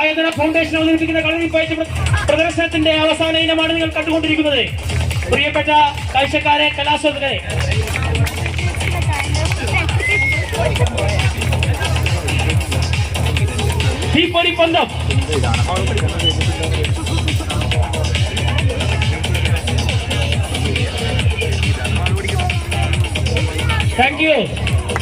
ആയോധന ഫൗണ്ടേഷൻ അവതരിപ്പിക്കുന്ന കളരിപ്പയറ്റ് പ്രദർശനത്തിന്റെ അവസാന ഇനമാണ് നിങ്ങൾ കണ്ടുകൊണ്ടിരിക്കുന്നത്. പ്രിയപ്പെട്ട കാഴ്ചക്കാരെ കലാസ്വാദകരെ തീപ്പൊരി പന്തം. Thank you.